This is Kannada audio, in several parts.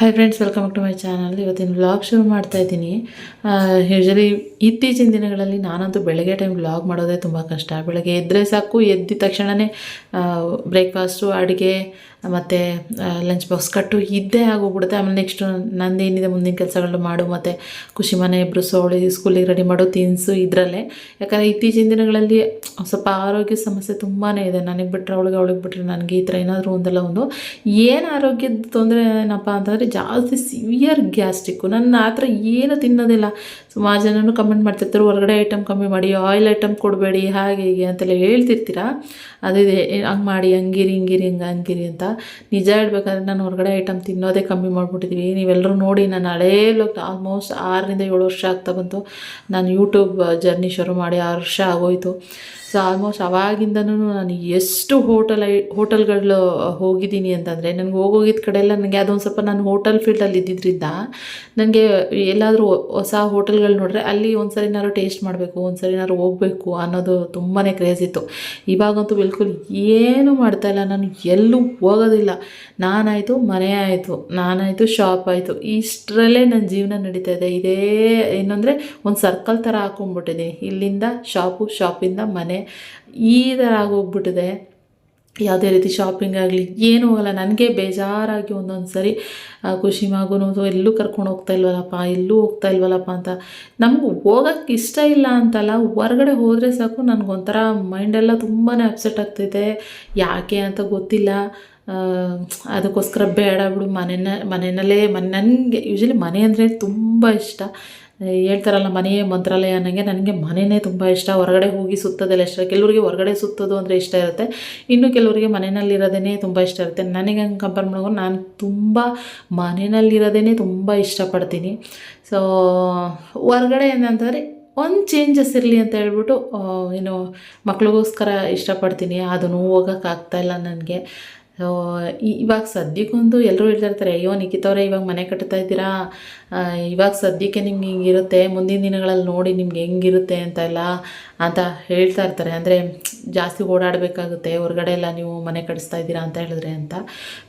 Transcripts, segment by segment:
Hi friends welcome to my channel ಇವತ್ತಿನ ವ್ಲಾಗ್ ಶುರು ಮಾಡ್ತಾ ಇದ್ದೀನಿ. ಯೂಶಲಿ ಇತ್ತೀಚಿನ ದಿನಗಳಲ್ಲಿ ನಾನಂತೂ ಬೆಳಗ್ಗೆ ಟೈಮ್ ವ್ಲಾಗ್ ಮಾಡೋದೇ ತುಂಬ ಕಷ್ಟ. ಬೆಳಗ್ಗೆ ಎದ್ದರೆ ಸಾಕು ಎದ್ದ ತಕ್ಷಣವೇ ಬ್ರೇಕ್ಫಾಸ್ಟು ಅಡುಗೆ ಮತ್ತು ಲಂಚ್ ಬಾಕ್ಸ್ ಕಟ್ಟು ಇದ್ದೇ ಆಗೋಗ್ಬಿಡುತ್ತೆ. ಆಮೇಲೆ ನೆಕ್ಸ್ಟು ನಂದೇನಿದೆ ಮುಂದಿನ ಕೆಲಸಗಳು ಮಾಡು, ಮತ್ತು ಖುಷಿ ಮನೆ ಇಬ್ಬರು ಸೋಳಿ ಸ್ಕೂಲಿಗೆ ರೆಡಿ ಮಾಡು ತಿನ್ಸು ಇದರಲ್ಲೇ. ಯಾಕಂದರೆ ಇತ್ತೀಚಿನ ದಿನಗಳಲ್ಲಿ ಸ್ವಲ್ಪ ಆರೋಗ್ಯ ಸಮಸ್ಯೆ ತುಂಬಾ ಇದೆ. ನನಗೆ ಬಿಟ್ಟರೆ ಅವಳಿಗೆ ಅವಳಿಗೆ ಬಿಟ್ಟರೆ ನನಗೆ ಈ ಥರ ಏನಾದರೂ ಒಂದಲ್ಲ ಒಂದು. ಏನು ಆರೋಗ್ಯದ ತೊಂದರೆ ಏನಪ್ಪ ಅಂತಂದರೆ ಜಾಸ್ತಿ ಸಿವಿಯರ್ ಗ್ಯಾಸ್ಟಿಕ್ಕು ನನ್ನ ಆ ಥರ ಏನು ತಿನ್ನೋದಿಲ್ಲ. ಸುಮಾರು ಜನನೂ ಕಮೆಂಟ್ ಮಾಡ್ತಿರ್ತಾರೆ, ಹೊರಗಡೆ ಐಟಮ್ ಕಮ್ಮಿ ಮಾಡಿ ಆಯಿಲ್ ಐಟಮ್ ಕೊಡಬೇಡಿ, ಹಾಗೆ ಹೀಗೆ ಅಂತೆಲ್ಲ ಹೇಳ್ತಿರ್ತೀರ? ಅದಿದೆ ಹಂಗೆ ಮಾಡಿ, ಹಂಗಿರಿ, ಹಿಂಗಿರಿ, ಹಿಂಗೆ, ಹಂಗಿರಿ ಅಂತ. ನಿಜ ಹೇಳ್ಬೇಕಂದ್ರೆ ನಾನು ಹೊರಗಡೆ ಐಟಮ್ ತಿನ್ನೋದೇ ಕಮ್ಮಿ ಮಾಡಿಬಿಟ್ಟಿದ್ವಿ ನೀವೆಲ್ಲರೂ ನೋಡಿ, ನಾನು ಹಳೇ ಆಲ್ಮೋಸ್ಟ್ ಆರರಿಂದ ಏಳು ವರ್ಷ ಆಗ್ತಾ ಬಂತು. ನಾನು ಯೂಟ್ಯೂಬ್ ಜರ್ನಿ ಶುರು ಮಾಡಿ ಆರು ವರ್ಷ ಆಗೋಯ್ತು. ಸೊ ಆಲ್ಮೋಸ್ಟ್ ಅವಾಗಿಂದನೂ ನಾನು ಎಷ್ಟು ಹೋಟೆಲ್ ಹೋಟೆಲ್ಗಳು ಹೋಗಿದ್ದೀನಿ ಅಂತಂದರೆ, ನನಗೆ ಹೋಗೋಗಿದ್ದ ಕಡೆ ಎಲ್ಲ ನನಗೆ ಅದೊಂದು ಸ್ವಲ್ಪ ನಾನು ಹೋಟೆಲ್ ಫೀಲ್ಡಲ್ಲಿ ಇದ್ದಿದ್ದರಿಂದ ನನಗೆ ಎಲ್ಲಾದರೂ ಹೊಸ ಹೋಟೆಲ್ಗಳು ನೋಡಿದ್ರೆ ಅಲ್ಲಿ ಒಂದು ಸರಿನಾದ್ರು ಟೇಸ್ಟ್ ಮಾಡಬೇಕು ಒಂದು ಸರಿನಾದ್ರು ಹೋಗಬೇಕು ಅನ್ನೋದು ತುಂಬಾ ಕ್ರೇಜ್ ಇತ್ತು. ಇವಾಗಂತೂ ಬಿಲ್ಕುಲ್ ಏನೂ ಮಾಡ್ತಾಯಿಲ್ಲ ನಾನು ಎಲ್ಲೂ ಹೋಗೋದಿಲ್ಲ. ನಾನಾಯಿತು ಮನೆ ಆಯಿತು ನಾನಾಯಿತು ಶಾಪ್ ಆಯಿತು. ಇಷ್ಟರಲ್ಲೇ ನನ್ನ ಜೀವನ ನಡೀತಾ ಇದೆ. ಇದೇ ಏನಂದರೆ ಒಂದು ಸರ್ಕಲ್ ಥರ ಹಾಕೊಂಡ್ಬಿಟ್ಟಿದ್ದೀನಿ ಇಲ್ಲಿಂದ ಶಾಪು ಶಾಪಿಂದ ಮನೆ ಈ ಥರ ಆಗೋಗ್ಬಿಟ್ಟಿದೆ. ಯಾವುದೇ ರೀತಿ ಶಾಪಿಂಗ್ ಆಗಲಿ, ಏನೂ ಹೋಗಲ್ಲ ನನಗೆ ಬೇಜಾರಾಗಿ ಒಂದೊಂದು ಸರಿ ಖುಷಿ ಮಾಗೂ ಎಲ್ಲೂ ಕರ್ಕೊಂಡು ಹೋಗ್ತಾ ಇಲ್ವಲ್ಲಪ್ಪ, ಎಲ್ಲೂ ಹೋಗ್ತಾ ಇಲ್ವಲ್ಲಪ್ಪ ಅಂತ. ನಮ್ಗೆ ಹೋಗೋಕ್ಕೆ ಇಷ್ಟ ಇಲ್ಲ ಅಂತಲ್ಲ, ಹೊರಗಡೆ ಹೋದರೆ ಸಾಕು. ನನಗೊಂಥರ ಮೈಂಡೆಲ್ಲ ತುಂಬಾ ಅಪ್ಸೆಟ್ ಆಗ್ತೈತೆ. ಯಾಕೆ ಅಂತ ಗೊತ್ತಿಲ್ಲ. ಅದಕ್ಕೋಸ್ಕರ ಬೇಡ ಬಿಡು. ಮನೆಯ ಮನೆಯಲ್ಲೇ ಮನೆ, ನನಗೆ ಯೂಶ್ವಲಿ ಮನೆ ಅಂದರೆ ತುಂಬ ಇಷ್ಟ. ಹೇಳ್ತಾರಲ್ಲ, ಮನೆಯೇ ಮಂತ್ರಾಲಯ ಅನ್ನಂಗೆ. ನನಗೆ ಮನೆಯೇ ತುಂಬ ಇಷ್ಟ. ಹೊರಗಡೆ ಹೋಗಿ ಸುತ್ತೋದೆಲ್ಲ ಇಷ್ಟ. ಕೆಲವರಿಗೆ ಹೊರಗಡೆ ಸುತ್ತೋದು ಅಂದರೆ ಇಷ್ಟ ಇರುತ್ತೆ. ಇನ್ನು ಕೆಲವರಿಗೆ ಮನೆಯಲ್ಲಿರೋದೇ ತುಂಬ ಇಷ್ಟ ಇರುತ್ತೆ. ನನಗೆ ಹಂಗೆ ಕಂಪೇರ್ ಮಾಡೋದು ನಾನು ತುಂಬ ಮನೆಯಲ್ಲಿರೋದೇ ತುಂಬ ಇಷ್ಟಪಡ್ತೀನಿ. ಸೊ ಹೊರಗಡೆ ಏನಂತಂದರೆ ಒಂದು ಚೇಂಜಸ್ ಇರಲಿ ಅಂತ ಹೇಳ್ಬಿಟ್ಟು ಏನು ಮಕ್ಳಿಗೋಸ್ಕರ ಇಷ್ಟಪಡ್ತೀನಿ. ಅದನ್ನು ಹೋಗೋಕ್ಕಾಗ್ತಾಯಿಲ್ಲ ನನಗೆ. ಇವಾಗ ಸದ್ಯಕ್ಕಂತೂ ಎಲ್ಲರೂ ಹೇಳ್ತಾ ಇರ್ತಾರೆ ಅಯ್ಯೋ ನಿಖಿತವ್ರೆ, ಇವಾಗ ಮನೆ ಕಟ್ತಾ ಇದ್ದೀರಾ? ಇವಾಗ ಸದ್ಯಕ್ಕೆ ನಿಮ್ಗೆ ಹಿಂಗಿರುತ್ತೆ, ಮುಂದಿನ ದಿನಗಳಲ್ಲಿ ನೋಡಿ ನಿಮ್ಗೆ ಹೆಂಗಿರುತ್ತೆ ಅಂತ ಎಲ್ಲ ಅಂತ ಹೇಳ್ತಾ ಇರ್ತಾರೆ. ಅಂದರೆ ಜಾಸ್ತಿ ಓಡಾಡಬೇಕಾಗುತ್ತೆ. ಹೊರಗಡೆ ಎಲ್ಲ ನೀವು ಮನೆ ಕಟ್ಟಿಸ್ತಾ ಇದ್ದೀರಾ ಅಂತ ಹೇಳಿದ್ರೆ ಅಂತ.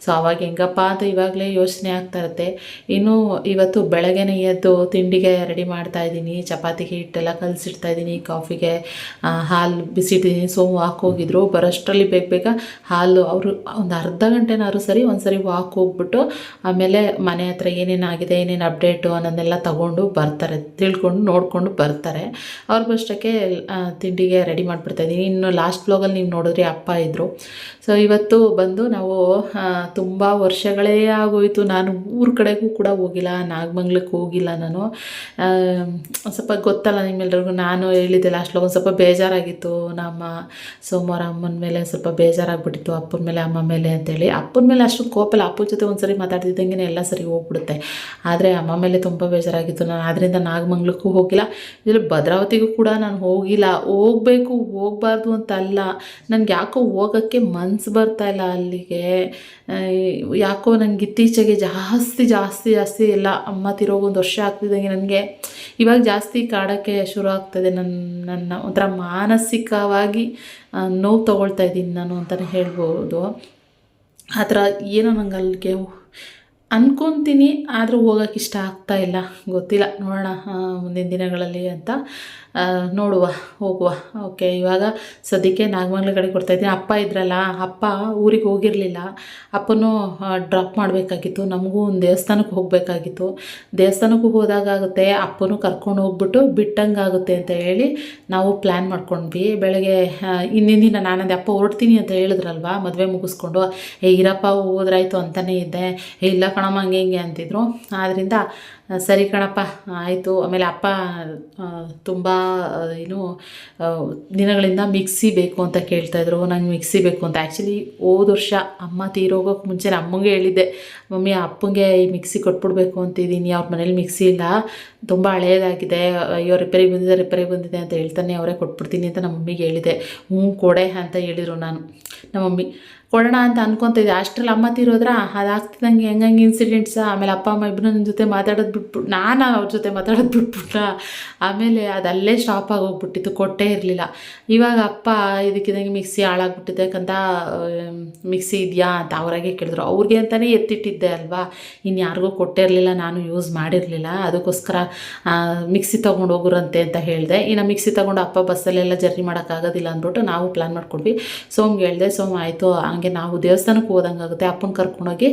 ಸೊ ಅವಾಗ ಹೆಂಗಪ್ಪ ಅಂತ ಇವಾಗಲೇ ಯೋಚನೆ ಆಗ್ತಾ ಇರುತ್ತೆ. ಇನ್ನೂ ಇವತ್ತು ಬೆಳಗ್ಗೆನೇ ಎದ್ದು ತಿಂಡಿಗೆ ರೆಡಿ ಮಾಡ್ತಾ ಇದ್ದೀನಿ. ಚಪಾತಿಗೆ ಹಿಟ್ಟೆಲ್ಲ ಕಲಸಿಡ್ತಾ ಇದ್ದೀನಿ. ಕಾಫಿಗೆ ಹಾಲು ಬಿಸಿಟ್ಟಿದ್ದೀನಿ. ಸೊ ವಾಕ್ ಹೋಗಿದ್ರು. ಬರೋಷ್ಟರಲ್ಲಿ ಬೇಗ ಬೇಗ ಹಾಲು ಅವರು ಒಂದು ಅರ್ಧ ಗಂಟೆನಾದ್ರು ಸರಿ ಒಂದು ಸರಿ ವಾಕ್ ಹೋಗ್ಬಿಟ್ಟು ಆಮೇಲೆ ಮನೆ ಹತ್ರ ಏನೇನಾಗಿದೆ ಏನೇನು ಅಪ್ಡೇಟು ಅನ್ನೋದನ್ನೆಲ್ಲ ತಗೊಂಡು ಬರ್ತಾರೆ. ತಿಳ್ಕೊಂಡು ನೋಡಿಕೊಂಡು ಬರ್ತಾರೆ. ಅವ್ರಿಗಷ್ಟಕ್ಕೆ ಆ, ತಿಂಡಿಗೆ ರೆಡಿ ಮಾಡಿಬಿಡ್ತಾ ಇದ್ದೀನಿ. ಇನ್ನು ಲಾಸ್ಟ್ ಬ್ಲಾಗಲ್ಲಿ ನೀವು ನೋಡಿದ್ರೆ ಅಪ್ಪ ಇದ್ದರು ಸೊ ಇವತ್ತು ಬಂದು ನಾವು ತುಂಬ ವರ್ಷಗಳೇ ಆಗೋಯಿತು. ನಾನು ಊರ ಕಡೆಗೂ ಕೂಡ ಹೋಗಿಲ್ಲ, ನಾಗಮಂಗ್ಲಕ್ಕೆ ಹೋಗಿಲ್ಲ ನಾನು. ಸ್ವಲ್ಪ ಗೊತ್ತಲ್ಲ ನಿಮ್ಮೆಲ್ಲರಿಗೂ ನಾನು ಹೇಳಿದ್ದೆ ಲಾಸ್ಟ್ ಒಂದು ಸ್ವಲ್ಪ ಬೇಜಾರಾಗಿತ್ತು. ನಮ್ಮ ಸೋಮವಾರ ಅಮ್ಮನ ಮೇಲೆ ಸ್ವಲ್ಪ ಬೇಜಾರಾಗ್ಬಿಟ್ಟಿತ್ತು, ಅಪ್ಪನ ಮೇಲೆ, ಅಮ್ಮ ಮೇಲೆ ಅಂತೇಳಿ. ಅಪ್ಪನ ಮೇಲೆ ಅಷ್ಟು ಕೋಪಲ್ಲ ಅಪ್ಪನ ಜೊತೆ ಒಂದು ಸರಿ ಮಾತಾಡ್ತಿದ್ದಂಗೆ ಎಲ್ಲ ಸರಿ ಹೋಗ್ಬಿಡುತ್ತೆ. ಆದರೆ ಅಮ್ಮ ಮೇಲೆ ತುಂಬ ಬೇಜಾರಾಗಿತ್ತು. ನಾನು ಆದ್ದರಿಂದ ನಾಗಮಂಗ್ಲಕ್ಕೂ ಹೋಗಿಲ್ಲ. ಇದರಲ್ಲಿ ಭದ್ರಾವತಿಗೂ ಕೂಡ ನಾನು ಹೋಗಿಲ್ಲ. ಹೋಗಬೇಕು, ಹೋಗಬಾರ್ದು ಅಂತ ಅಲ್ಲ ನನಗೆ ಯಾಕೋ ಹೋಗೋಕ್ಕೆ ಮನ್ಸು ಬರ್ತಾ ಇಲ್ಲ ಅಲ್ಲಿಗೆ. ಯಾಕೋ ನನಗೆ ಇತ್ತೀಚೆಗೆ ಜಾಸ್ತಿ ಜಾಸ್ತಿ ಜಾಸ್ತಿ ಎಲ್ಲ ಅಮ್ಮ ತಿರೋಗಿ ಒಂದು ವರ್ಷ ಆಗ್ತಿದ್ದಂಗೆ ನನಗೆ. ಇವಾಗ ಜಾಸ್ತಿ ಕಾಡೋಕ್ಕೆ ಶುರು ಆಗ್ತದೆ ನನ್ನ ನನ್ನ ಒಂಥರ ಮಾನಸಿಕವಾಗಿ ನೋವು ತಗೊಳ್ತಾ ಇದ್ದೀನಿ ನಾನು ಅಂತಲೇ ಹೇಳ್ಬೋದು. ಆ ಥರ ಏನೋ ನಂಗೆ ಅಲ್ಲಿಗೆ ಅನ್ಕೊತೀನಿ, ಆದರೂ ಹೋಗೋಕೆ ಇಷ್ಟ ಆಗ್ತಾ ಇಲ್ಲ. ಗೊತ್ತಿಲ್ಲ. ನೋಡೋಣ ಮುಂದಿನ ದಿನಗಳಲ್ಲಿ ಅಂತ ನೋಡುವ, ಹೋಗುವ. ಓಕೆ, ಇವಾಗ ಸದ್ಯಕ್ಕೆ ನಾಗಮಂಗ್ಲ ಕಡೆ ಕೊಡ್ತಾಯಿದ್ದೀನಿ ಅಪ್ಪ ಇದ್ರಲ್ಲ, ಅಪ್ಪ ಊರಿಗೆ ಹೋಗಿರಲಿಲ್ಲ. ಅಪ್ಪನೂ ಡ್ರಾಪ್ ಮಾಡಬೇಕಾಗಿತ್ತು. ನಮಗೂ ಒಂದು ದೇವಸ್ಥಾನಕ್ಕೆ ಹೋಗಬೇಕಾಗಿತ್ತು. ದೇವಸ್ಥಾನಕ್ಕೂ ಹೋದಾಗುತ್ತೆ ಅಪ್ಪನೂ ಕರ್ಕೊಂಡು ಹೋಗ್ಬಿಟ್ಟು ಬಿಟ್ಟಂಗಾಗುತ್ತೆ ಅಂತ ಹೇಳಿ ನಾವು ಪ್ಲ್ಯಾನ್ ಮಾಡ್ಕೊಂಡ್ವಿ. ಬೆಳಗ್ಗೆ ಇನ್ನಿನ ದಿನ ನಾನಂದೆ, ಅಪ್ಪ, ಹೊರಡ್ತೀನಿ ಅಂತ ಹೇಳಿದ್ರಲ್ವಾ, ಮದುವೆ ಮುಗಿಸ್ಕೊಂಡು. ಏ, ಇರಪ್ಪ, ಹೋದ್ರಾಯ್ತು ಅಂತಲೇ ಇದ್ದೆ. ಇಲ್ಲ ಕಣಮ್ಮ ಹಂಗೆ ಹಿಂಗೆ ಅಂತಿದ್ರು. ಆದ್ದರಿಂದ ಸರಿ ಕಣಪ್ಪ, ಆಯಿತು. ಆಮೇಲೆ ಅಪ್ಪ ತುಂಬ ಏನು ದಿನಗಳಿಂದ ಮಿಕ್ಸಿ ಬೇಕು ಅಂತ ಕೇಳ್ತಾಯಿದ್ರು ನಂಗೆ ಮಿಕ್ಸಿ ಬೇಕು ಅಂತ. ಆ್ಯಕ್ಚುಲಿ ಹೋದ ವರ್ಷ ಅಮ್ಮ ತೀರೋಗೋಕೆ ಮುಂಚೆ ಅಮ್ಮಂಗೆ ಹೇಳಿದ್ದೆ, ಮಮ್ಮಿ ಅಪ್ಪಂಗೆ ಈ ಮಿಕ್ಸಿ ಕೊಟ್ಬಿಡ್ಬೇಕು ಅಂತಿದ್ದೀನಿ. ಅವ್ರ ಮನೇಲಿ ಮಿಕ್ಸಿ ಇಲ್ಲ. ತುಂಬ ಹಳೆಯದಾಗಿದೆ ಅಯ್ಯೋ, ರಿಪೇರಿಗೆ ಬಂದಿದೆ ರಿಪೇರಿಗೆ ಬಂದಿದೆ ಅಂತ ಹೇಳ್ತಾನೆ, ಅವರೇ ಕೊಟ್ಬಿಡ್ತೀನಿ ಅಂತ ನಮ್ಮ ಮಮ್ಮಿಗೆ ಹೇಳಿದೆ. ಹ್ಞೂ ಕೊಡೆ ಅಂತ ಹೇಳಿದರು ನಾನು. ನಮ್ಮ ಮಮ್ಮಿ ಕೊಡೋಣ ಅಂತ ಅನ್ಕೊತಿದ್ದೆ. ಅಷ್ಟ್ರಲ್ಲಿ ಅಮ್ಮ ತೀರೋದ್ರ, ಅದಾಗ್ತಿದ್ದಂಗೆ ಹೆಂಗಂಗೆ ಇನ್ಸಿಡೆಂಟ್ಸ ಆಮೇಲೆ ಅಪ್ಪ, ಅಮ್ಮ ಇಬ್ಬರು ನನ್ನ ಜೊತೆ ಮಾತಾಡೋದು ಬಿಟ್ಬಿಟ್ಟು ನಾನು ಅವ್ರ ಜೊತೆ ಮಾತಾಡೋದು ಬಿಟ್ಬಿಟ್ಟ ಆಮೇಲೆ ಅದಲ್ಲೇ ಸ್ಟಾಪ್ ಆಗೋಗ್ಬಿಟ್ಟಿತ್ತು. ಕೊಟ್ಟೇ ಇರಲಿಲ್ಲ. ಇವಾಗ ಅಪ್ಪ ಇದಕ್ಕಿದಂಗೆ ಮಿಕ್ಸಿ ಹಾಳಾಗ್ಬಿಟ್ಟಿದೆ ಯಾಕಂತ ಮಿಕ್ಸಿ ಇದೆಯಾ ಅಂತ ಅವರಾಗೆ ಕೇಳಿದ್ರು. ಅವ್ರಿಗೆ ಅಂತಲೇ ಎತ್ತಿಟ್ಟಿದ್ದೆ ಅಲ್ವಾ? ಇನ್ನು ಯಾರಿಗೂ ಕೊಟ್ಟೇ ಇರಲಿಲ್ಲ. ನಾನು ಯೂಸ್ ಮಾಡಿರಲಿಲ್ಲ. ಅದಕ್ಕೋಸ್ಕರ ಮಿಕ್ಸಿ ತೊಗೊಂಡು ಹೋಗುರಂತೆ ಅಂತ ಹೇಳಿದೆ. ಇನ್ನು ಮಿಕ್ಸಿ ತೊಗೊಂಡು ಅಪ್ಪ ಬಸ್ಸಲ್ಲೆಲ್ಲ ಜರ್ನಿ ಮಾಡೋಕ್ಕಾಗೋದಿಲ್ಲ ಅಂದ್ಬಿಟ್ಟು ನಾವು ಪ್ಲ್ಯಾನ್ ಮಾಡ್ಕೊಂಡ್ವಿ. ಸೋಮ್ಗೆ ಹೇಳಿದೆ, ಸೋಮ್ ಆಯಿತು ನಾವು ದೇವಸ್ಥಾನಕ್ಕೆ ಹೋದಂಗೆ ಆಗುತ್ತೆ ಅಪ್ಪನ ಕರ್ಕೊಂಡೋಗಿ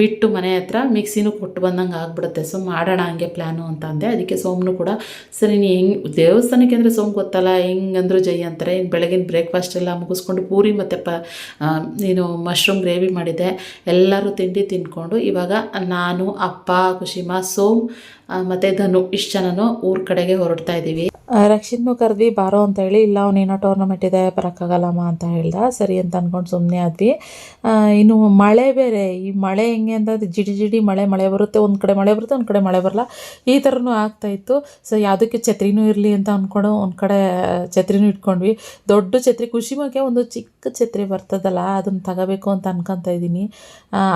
ಬಿಟ್ಟು ಮನೆ ಹತ್ರ ಮಿಕ್ಸಿನೂ ಕೊಟ್ಟು ಬಂದಂಗೆ ಆಗ್ಬಿಡುತ್ತೆ. ಸೊ ಮಾಡೋಣ ಹಂಗೆ ಪ್ಲ್ಯಾನು ಅಂತ ಅಂದೆ ಅದಕ್ಕೆ ಸೋಮ್ನು ಕೂಡ, ಸರಿ ನೀ ಹೆಂಗೆ, ದೇವಸ್ಥಾನಕ್ಕೆ ಅಂದರೆ ಸೋಮ್ ಗೊತ್ತಲ್ಲ ಹೆಂಗಂದ್ರು ಜೈ ಅಂತಾರೆ. ಇನ್ನು ಬೆಳಗಿನ ಬ್ರೇಕ್ಫಾಸ್ಟ್ ಎಲ್ಲ ಮುಗಿಸ್ಕೊಂಡು ಪೂರಿ ಮತ್ತು ಪ ನೀನು ಮಶ್ರೂಮ್ ಗ್ರೇವಿ ಮಾಡಿದ್ದೆ ಎಲ್ಲರೂ ತಿಂಡಿ ತಿಂದ್ಕೊಂಡು ಇವಾಗ ನಾನು, ಅಪ್ಪ ಖುಷಿಮ ಸೋಮ್ ಮತ್ತು ಧನು, ಇಷ್ಟು ಜನನು ಊರ ಕಡೆಗೆ ಹೊರಡ್ತಾ ಇದ್ದೀವಿ ರಕ್ಷಿತ್ನು ಕರೆದ್ವಿ ಬಾರೋ ಅಂತ ಹೇಳಿ, ಇಲ್ಲ ಅವನೇನೋ ಟೂರ್ನಮೆಂಟ್ ಇದೆ, ಬರೋಕ್ಕಾಗಲ್ಲಮ್ಮ ಅಂತ ಹೇಳ್ದ. ಸರಿ ಅಂತ ಅಂದ್ಕೊಂಡು ಸುಮ್ಮನೆ ಇನ್ನು ಮಳೆ ಬೇರೆ, ಈ ಮಳೆ ಹೆಂಗೆ ಅಂತ ಜಿಡಿ ಜಿಡಿ ಮಳೆ ಮಳೆ ಬರುತ್ತೆ, ಒಂದು ಕಡೆ ಮಳೆ ಬರುತ್ತೆ, ಒಂದು ಕಡೆ ಮಳೆ ಬರಲ್ಲ. ಈ ಥರನೂ ಆಗ್ತಾಯಿತ್ತು ಸೊ ಯಾವುದಕ್ಕೆ ಛತ್ರಿನೂ ಇರಲಿ ಅಂತ ಅಂದ್ಕೊಂಡು ಒಂದು ಕಡೆ ಛತ್ರಿನೂ ಇಟ್ಕೊಂಡ್ವಿ. ದೊಡ್ಡ ಛತ್ರಿ ಖುಷಿ ಮಕ್ಕೆ ಒಂದು ಚಿಕ್ಕ ಛತ್ರಿ ಬರ್ತದಲ್ಲ, ಅದನ್ನು ತಗೋಬೇಕು ಅಂತ ಅನ್ಕೊತಾ ಇದ್ದೀನಿ.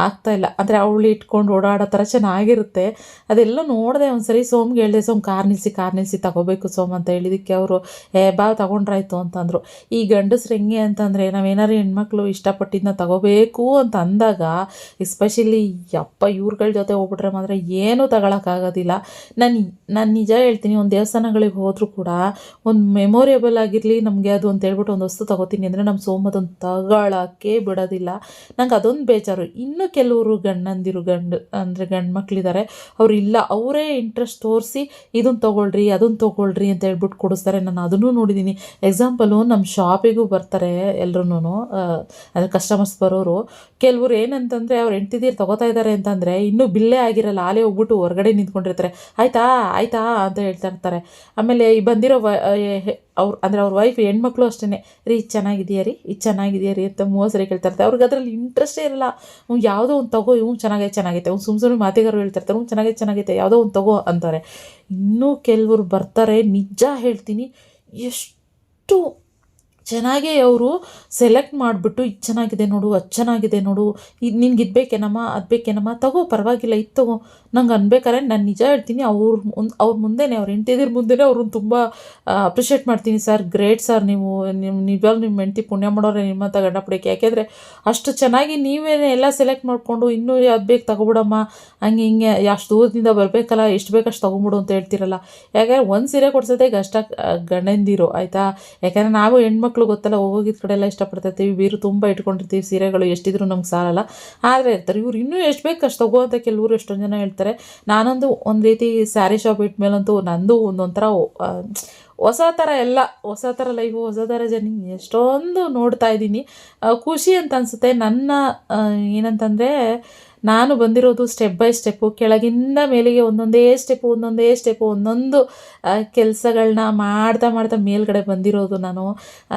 ಆಗ್ತಾ ಇಲ್ಲ. ಅಂದರೆ ಅವಳು ಇಟ್ಕೊಂಡು ಓಡಾಡೋ ಥರ ಚೆನ್ನಾಗಿರುತ್ತೆ. ಅದೆಲ್ಲ ನೋಡಿದೆ ಒಂದ್ಸರಿ ಸೋಮ್ಗೆ ಹೇಳಿದೆ, ಸೋಮ್ ಕಾರ್ ನಿಲ್ಸಿ ಕಾರ್ ನಿಲ್ಸಿ, ತಗೋಬೇಕು ಸೋಮ್ ಅಂತ ಹೇಳಿದಕ್ಕೆ ಅವರು, ಏ, ಬಾ, ತಗೊಂಡ್ರಾಯ್ತು ಅಂತಂದರು ಈ ಗಂಡಸ್ರು ಹೆಂಗೆ ಅಂತಂದರೆ ನಾವೇನಾರು ಹೆಣ್ಮಕ್ಳು ಇಷ್ಟಪಟ್ಟಿದ್ದನ್ನ ತಗೋಬೇಕು ಅಂತ ಅಂದಾಗ ಎಸ್ಪೆಷಲಿ ಅಪ್ಪ ಇವ್ರುಗಳ ಜೊತೆ ಹೋಗ್ಬಿಟ್ರೆ ಮಾತ್ರ ಏನೂ ತಗೊಳಕ್ಕಾಗೋದಿಲ್ಲ ನಾನು ನಾನು ನಿಜ ಹೇಳ್ತೀನಿ, ಒಂದು ದೇವಸ್ಥಾನಗಳಿಗೆ ಹೋದರೂ ಕೂಡ, ಒಂದು ಮೆಮೊರೇಬಲ್ ಆಗಿರಲಿ, ನಮಗೆ ಅದು ಅಂತ ಹೇಳ್ಬಿಟ್ಟು ಒಂದು ವಸ್ತು ತಗೋತೀನಿ ಅಂದರೆ ನಮ್ಮ ಸೋಮ್ ಅದನ್ನು ತಗೊಳಕ್ಕೆ ಬಿಡೋದಿಲ್ಲ. ನಂಗೆ ಅದೊಂದು ಬೇಜಾರು. ಇನ್ನು ಕೆಲವರು ಗಂಡಂದಿರು ಗಂಡು, ಅಂದರೆ ಗಂಡು ಮಕ್ಕಳಿದ್ದಾರೆ ಅವ್ರು ಇಲ್ಲ, ಅವರೇ ಇಂಟ್ರೆಸ್ಟ್ ತೋರಿಸಿ ಇದನ್ನು ತೊಗೊಳ್ರಿ ಅದನ್ನು ತೊಗೊಳ್ರಿ ಅಂತ ಹೇಳ್ಬಿಟ್ಟು ಕೊಡಿಸ್ತಾರೆ. ನಾನು ಅದನ್ನು ನೋಡಿದ್ದೀನಿ ಎಕ್ಸಾಂಪಲು ನಮ್ಮ ಶಾಪಿಗೂ ಬರ್ತಾರೆ ಎಲ್ಲರೂ ಅಂದರೆ ಕಸ್ಟಮರ್ಸ್ ಬರೋರು. ಕೆಲವರು ಏನಂತಂದರೆ ಅವ್ರು ಹೆಂಡ್ತಿದೀರು ತಗೋತಾ ಇದ್ದಾರೆ ಅಂತಂದರೆ ಇನ್ನೂ ಬಿಲ್ಲೇ ಆಗಿರಲ್ಲ ಆಲೇ ಹೋಗ್ಬಿಟ್ಟು ಹೊರಗಡೆ ನಿಂತ್ಕೊಂಡಿರ್ತಾರೆ. ಆಯ್ತಾ ಆಯ್ತಾ, ಅಂತ ಹೇಳ್ತಾ ಇರ್ತಾರೆ. ಆಮೇಲೆ ಈ ಬಂದಿರೋ ಅವ್ರು, ಅಂದರೆ ಅವ್ರ ವೈಫ್ ಹೆಣ್ಮಕ್ಳು ಅಷ್ಟೇ ರೀ, ಇದು ಚೆನ್ನಾಗಿದೆಯಾ ರೀ? ಇದು ಚೆನ್ನಾಗಿದೆಯಾ ರೀ? ಅಂತ ಮೂವತ್ತು ಸರಿ ಕೇಳ್ತಾ ಇರ್ತಾರೆ ಅವ್ರಿಗೆ ಅದರಲ್ಲಿ ಇಂಟ್ರೆಸ್ಟೇ ಇರಲ್ಲ. ಅವ್ನು ಯಾವುದೋ ಒಂದು ತಗೋ, ಇವ್ನು ಚೆನ್ನಾಗೈತೆ ಚೆನ್ನಾಗೈತೆ. ಅವ್ನು ಸುಮ್ಮ ಸುಮ್ಮನೆ ಮಾತಿಗಾರು ಹೇಳ್ತಿರ್ತಾರೆ. ಅವ್ನು ಚೆನ್ನಾಗೈತೆ ಚೆನ್ನಾಗೈತೆ. ಯಾವುದೋ ಒಂದು ತಗೋ, ಅಂತಾರೆ. ಇನ್ನೂ ಕೆಲವರು ಬರ್ತಾರೆ. ನಿಜ ಹೇಳ್ತೀನಿ. ಎಷ್ಟು ಚೆನ್ನಾಗೇ ಅವರು ಸೆಲೆಕ್ಟ್ ಮಾಡಿಬಿಟ್ಟು, ಇದು ಚೆನ್ನಾಗಿದೆ ನೋಡು, ಅದು ಚೆನ್ನಾಗಿದೆ ನೋಡು, ಇದು ನಿನ್ಗೆ ಇದು ಬೇಕೇನಮ್ಮ, ಅದು ಬೇಕೇನಮ್ಮ, ತಗೋ, ಪರವಾಗಿಲ್ಲ, ಇದು ತಗೋ. ನಂಗೆ ಅನ್ಬೇಕಾದ್ರೆ ನಾನು ನಿಜ ಹೇಳ್ತೀನಿ, ಅವ್ರ ಮುಂದೆ ಅವ್ರ ಮುಂದೆನೇ, ಅವ್ರು ಹೆಂಡ್ತಿದಿರ ಮುಂದೆನೇ ಅವ್ರನ್ನ ತುಂಬ ಅಪ್ರಿಷಿಯೇಟ್ ಮಾಡ್ತೀನಿ ಸರ್. ಗ್ರೇಟ್ ಸರ್ ನೀವು ನಿಮ್ಮ ನಿಜವಾಗ್ಲೂ ನಿಮ್ಮ ಹೆಂಡತಿ ಪುಣ್ಯ ಮಾಡೋರೆ ನಿಮ್ಮಂಥ ಗಂಡ ಪಡಿಕೆ ಯಾಕೆಂದರೆ ಅಷ್ಟು ಚೆನ್ನಾಗಿ ನೀವೇ ಎಲ್ಲ ಸೆಲೆಕ್ಟ್ ಮಾಡಿಕೊಂಡು ಇನ್ನೂ ಅದು ಬೇಕು ತಗೊಬಿಡಮ್ಮ. ಹಂಗೆ ಹಿಂಗೆ, ಅಷ್ಟು ದೂರದಿಂದ ಬರಬೇಕಲ್ಲ, ಎಷ್ಟು ಬೇಕು ಅಷ್ಟು ತೊಗೊಂಬಿಡು ಅಂತ ಹೇಳ್ತಿರಲ್ಲ. ಯಾಕೆಂದ್ರೆ ಒಂದು ಸೀರೆ ಕೊಡ್ಸೋದೇ ಕಷ್ಟ ಗಂಡಂದಿರು, ಆಯಿತಾ? ಯಾಕಂದರೆ ನಾವು ಹೆಣ್ಮಕ್ಳು ಗೊತ್ತಲ್ಲ ಹೋಗಿದ್ದ ಕಡೆ ಎಲ್ಲ ಇಷ್ಟಪಡ್ತಿರ್ತೀವಿ ಬೀರು ತುಂಬ ಇಟ್ಕೊಂಡಿರ್ತೀವಿ, ಸೀರೆಗಳು ಎಷ್ಟಿದ್ರು ನಮ್ಗೆ ಸಾಲಲ್ಲ. ಆದರೆ ಇರ್ತಾರೆ, ಇವ್ರು ಇನ್ನೂ ಎಷ್ಟು ಬೇಕು ಅಷ್ಟು ತಗೋ ಅಂತ ಕೆಲವರು ಎಷ್ಟೊಂದು ಜನ ಹೇಳ್ತಾರೆ. ನಾನೊಂದು ಒಂದು ರೀತಿ ಸ್ಯಾರಿ ಶಾಪ್ ಇಟ್ಮೇಲಂತೂ ನಂದು ಒಂದೊಂಥರ ಹೊಸ ಥರ ಎಲ್ಲ, ಹೊಸ ಥರ ಲೈಫು, ಹೊಸ ಥರ ಜನ ಎಷ್ಟೊಂದು ನೋಡ್ತಾ ಇದ್ದೀನಿ. ಖುಷಿ ಅಂತ ಅನಿಸುತ್ತೆ. ನನ್ನ ಏನಂತಂದರೆ ನಾನು ಬಂದಿರೋದು ಸ್ಟೆಪ್ ಬೈ ಸ್ಟೆಪ್ಪು ಕೆಳಗಿಂದ ಮೇಲೆಗೆ ಒಂದೊಂದೇ ಸ್ಟೆಪ್ಪು ಒಂದೊಂದೇ ಸ್ಟೆಪ್ಪು ಒಂದೊಂದು ಕೆಲಸಗಳನ್ನ ಮಾಡ್ತಾ ಮಾಡ್ತಾ ಮೇಲ್ಗಡೆ ಬಂದಿರೋದು ನಾನು.